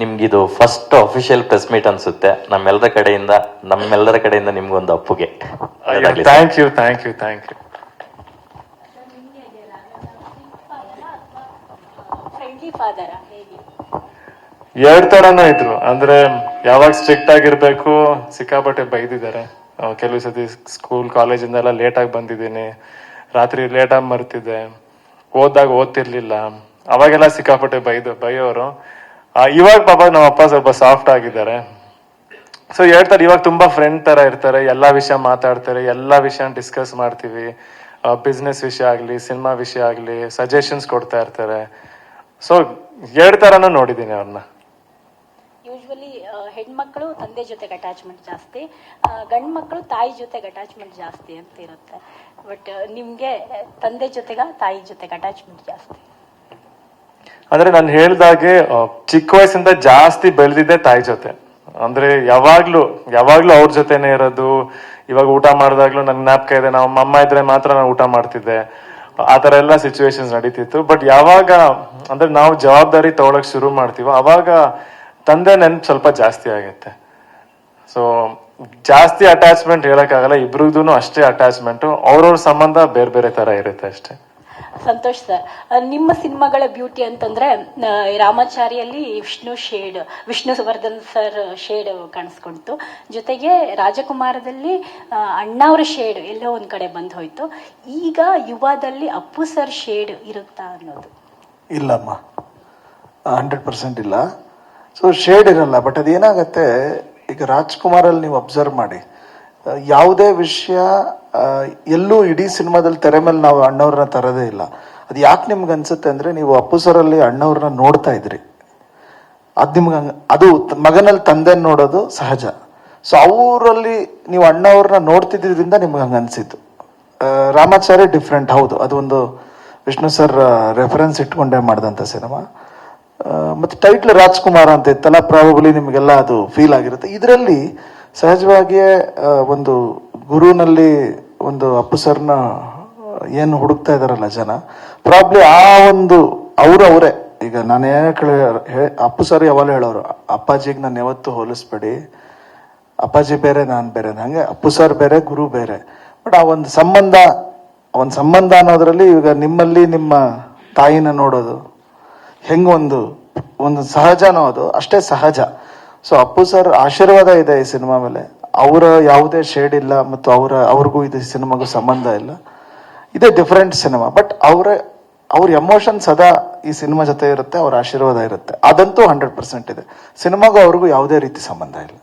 ನಿಮ್ಗಿದು first official press meet ಅನ್ಸುತ್ತೆ. ನಮ್ಮೆಲ್ಲರ ಕಡೆಯಿಂದ ನಮ್ಮೆಲ್ಲರ ಕಡೆಯಿಂದ ನಿಮ್ಗೊಂದು ಅಪ್ಪುಗೆ. Thank you thank you thank you ಎರಡ್ ತರಾನು ಇದ್ರು. ಅಂದ್ರೆ ಯಾವಾಗ ಸ್ಟ್ರಿಕ್ಟ್ ಆಗಿರ್ಬೇಕು ಸಿಕ್ಕಾಪಟ್ಟೆ ಬೈದಿದ್ದಾರೆ. ಕೆಲವು ಸತಿ ಸ್ಕೂಲ್ ಕಾಲೇಜಿಂದ ಎಲ್ಲ ಲೇಟ್ ಆಗಿ ಬಂದಿದ್ದೀನಿ. ರಾತ್ರಿ ಲೇಟ್ ಆಗಿ ಮರ್ತಿದ್ದೆ. ಓದ್ದಾಗ ಓದ್ತಿರ್ಲಿಲ್ಲ. ಅವಾಗೆಲ್ಲ ಸಿಕ್ಕಾಪಟ್ಟೆ ಬೈದು ಬೈಯೋರು. ಇವಾಗ ಪಾಪ ನಮ್ಮ ಅಪ್ಪ ಸ್ವಲ್ಪ ಸಾಫ್ಟ್ ಆಗಿದ್ದಾರೆ. ಸೊ ಹೇಳ್ತಾರೆ, ಇವಾಗ ತುಂಬಾ ಫ್ರೆಂಡ್ ತರ ಇರ್ತಾರೆ, ಎಲ್ಲಾ ವಿಷಯ ಮಾತಾಡ್ತಾರೆ, ಎಲ್ಲಾ ವಿಷಯ ಡಿಸ್ಕಸ್ ಮಾಡ್ತೀವಿ. ಬಿಸ್ನೆಸ್ ವಿಷಯ ಆಗ್ಲಿ ಸಿನಿಮಾ ವಿಷಯ ಆಗ್ಲಿ ಸಜೆಷನ್ಸ್ ಕೊಡ್ತಾ ಇರ್ತಾರೆ. ಸೊ ಎರಡು ತರನು ನೋಡಿದ್ದೀನಿ ಅವ್ರನ್ನ ಯೂಶ್ವಲಿ ಹೆಣ್ಮಕ್ಳು ತಂದೆ ಜೊತೆಗೆ ಅಟ್ಯಾಚ್ಮೆಂಟ್ ಜಾಸ್ತಿ ಗಂಡು ಮಕ್ಕಳು ತಾಯಿ ಜೊತೆಗೆ ಅಟ್ಯಾಚ್ಮೆಂಟ್ ಜಾಸ್ತಿ ಅಂತ ಇರುತ್ತೆ. ಬಟ್ ನಿಮ್ಗೆ ತಂದೆ ಜೊತೆಗ ತಾಯಿ ಜೊತೆಗೆ ಅಟ್ಯಾಚ್ಮೆಂಟ್ ಜಾಸ್ತಿ. ಅಂದ್ರೆ ನಾನು ಹೇಳ್ದಾಗೆ ಚಿಕ್ಕ ವಯಸ್ಸಿಂದ ಜಾಸ್ತಿ ಬೆಳೆದಿದ್ದೆ ತಾಯಿ ಜೊತೆ. ಅಂದ್ರೆ ಯಾವಾಗ್ಲೂ ಯಾವಾಗ್ಲೂ ಅವ್ರ ಜೊತೆನೆ ಇರೋದು, ಇವಾಗ ಊಟ ಮಾಡಿದಾಗ್ಲೂ ನನ್ ಜ್ಞಾಪಕ ಇದೆ ನಮ್ಮ ಅಮ್ಮ ಇದ್ರೆ ಮಾತ್ರ ನಾನು ಊಟ ಮಾಡ್ತಿದ್ದೆ. ಆ ತರ ಎಲ್ಲ ಸಿಚುವೇಶನ್ಸ್ ನಡೀತಿತ್ತು. ಬಟ್ ಯಾವಾಗ, ಅಂದ್ರೆ ನಾವು ಜವಾಬ್ದಾರಿ ತಗೊಳಕ್ ಶುರು ಮಾಡ್ತೀವೋ, ಅವಾಗ ತಂದೆ ನೆನ್ಪು ಸ್ವಲ್ಪ ಜಾಸ್ತಿ ಆಗುತ್ತೆ. ಸೊ ಜಾಸ್ತಿ ಅಟ್ಯಾಚ್ಮೆಂಟ್ ಹೇಳಕ್ಕಾಗಲ್ಲ ಇಬ್ರಿಗೂ ಅಷ್ಟೇ ಅಟ್ಯಾಚ್ಮೆಂಟ್ ಅವ್ರವ್ರ ಸಂಬಂಧ ಬೇರೆ ಬೇರೆ ತರ ಇರುತ್ತೆ ಅಷ್ಟೇ. ಸಂತೋಷ್ ಸರ್ ನಿಮ್ಮ ಸಿನಿಮಾಗಳ ಬ್ಯೂಟಿ ಅಂತಂದ್ರೆ ರಾಮಾಚಾರಿಯಲ್ಲಿ Vishnu shade, Vishnuvardhan sir shade ಕಾಣಿಸ್ಕೊಳ್ತು. ಜೊತೆಗೆ ರಾಜಕುಮಾರದಲ್ಲಿ ಅಣ್ಣಾವ್ರ ಶೇಡ್ ಎಲ್ಲೋ ಒಂದ್ ಕಡೆ ಬಂದ್ ಹೋಯ್ತು. ಈಗ ಯುವದಲ್ಲಿ ಅಪ್ಪು ಸರ್ ಶೇಡ್ ಇರುತ್ತಾ ಅನ್ನೋದು. ಇಲ್ಲಮ್ಮ, ಹಂಡ್ರೆಡ್ ಪರ್ಸೆಂಟ್ ಇಲ್ಲ. ಸೊ ಶೇಡ್ ಇರಲ್ಲ, ಬಟ್ ಅದೇನಾಗತ್ತೆ, ಈಗ ರಾಜ್ಕುಮಾರಲ್ಲಿ ನೀವು ಅಬ್ಸರ್ವ್ ಮಾಡಿ. ಯಾವುದೇ ವಿಷಯ ಎಲ್ಲೂ ಇಡೀ ಸಿನಿಮಾದಲ್ಲಿ ತೆರೆ ಮೇಲೆ ನಾವು ಅಣ್ಣವ್ರನ್ನ ತರೋದೇ ಇಲ್ಲ. ಅದು ಯಾಕೆ ನಿಮ್ಗೆ ಅನ್ಸುತ್ತೆ ಅಂದ್ರೆ ನೀವು ಅಪ್ಪು ಸರಲ್ಲಿ ಅಣ್ಣವ್ರನ್ನ ನೋಡ್ತಾ ಇದ್ರಿ. ಅದು ನಿಮ್ಗೆ ಅದು ಮಗನಲ್ಲಿ ತಂದೆ ನೋಡೋದು ಸಹಜ. ಸೊ ಅವರಲ್ಲಿ ನೀವು ಅಣ್ಣವ್ರನ್ನ ನೋಡ್ತಿದ್ದರಿಂದ ನಿಮ್ಗೆ ಹಂಗೆ ಅನ್ಸಿತ್ತು. ರಾಮಾಚಾರ್ಯ ಡಿಫ್ರೆಂಟ್ ಹೌದು. ಅದು ಒಂದು ವಿಷ್ಣು ಸರ್ ರೆಫರೆನ್ಸ್ ಇಟ್ಕೊಂಡೇ ಮಾಡಿದಂಥ ಸಿನಿಮಾ. ಮತ್ತು ಟೈಟ್ಲ್ ರಾಜ್ಕುಮಾರ್ ಅಂತ ಇತ್ತಲ್ಲ ಪ್ರಾಬಬಲಿ ನಿಮಗೆಲ್ಲ ಅದು ಫೀಲ್ ಆಗಿರುತ್ತೆ. ಇದರಲ್ಲಿ ಸಹಜವಾಗಿಯೇ ಒಂದು ಗುರುನಲ್ಲಿ ಒಂದು ಅಪ್ಪು ಸರ್ನ ಏನು ಹುಡುಕ್ತಾ ಇದಾರಲ್ಲ ಜನ ಪ್ರಾಬ್ಲಿ ಆ ಒಂದು ಅವರು ಅವರೇ ಈಗ ನಾನು ಏನೇ ಕೇಳ ಅಪ್ಪು ಸರ್ ಯಾವಾಗಲೂ ಹೇಳೋರು, ಅಪ್ಪಾಜಿಗೆ ನಾನು ಯಾವತ್ತೂ ಹೋಲಿಸ್ಬೇಡಿ, ಅಪ್ಪಾಜಿ ಬೇರೆ, ನಾನು ಬೇರೆ ಹಂಗೆ ಅಪ್ಪು ಸರ್ ಬೇರೆ, ಗುರು ಬೇರೆ. ಬಟ್ ಆ ಒಂದು ಸಂಬಂಧ ಒಂದು ಸಂಬಂಧ ಅನ್ನೋದ್ರಲ್ಲಿ ಈಗ ನಿಮ್ಮಲ್ಲಿ ನಿಮ್ಮ ತಾಯಿನ ನೋಡೋದು ಹೆಂಗೊಂದು ಒಂದು ಒಂದು ಸಹಜನೋ ಅದು, ಅಷ್ಟೇ ಸಹಜ. ಸೊ ಅಪ್ಪು ಸರ್ ಆಶೀರ್ವಾದ ಇದೆ ಈ ಸಿನಿಮಾ ಮೇಲೆ. ಅವರ ಯಾವುದೇ ಶೇಡ್ ಇಲ್ಲ ಮತ್ತು ಅವರ, ಅವ್ರಿಗೂ ಇದು ಸಿನಿಮಾಗೂ ಸಂಬಂಧ ಇಲ್ಲ. ಇದೇ ಡಿಫ್ರೆಂಟ್ ಸಿನಿಮಾ ಬಟ್ ಅವರ, ಅವ್ರ ಎಮೋಷನ್ ಸದಾ ಈ ಸಿನಿಮಾ ಜೊತೆ ಇರುತ್ತೆ, ಅವ್ರ ಆಶೀರ್ವಾದ ಇರುತ್ತೆ. ಅದಂತೂ ಹಂಡ್ರೆಡ್ ಪರ್ಸೆಂಟ್ ಇದೆ. ಸಿನಿಮಾಗೂ ಅವ್ರಿಗೂ ಯಾವುದೇ ರೀತಿ ಸಂಬಂಧ ಇಲ್ಲ.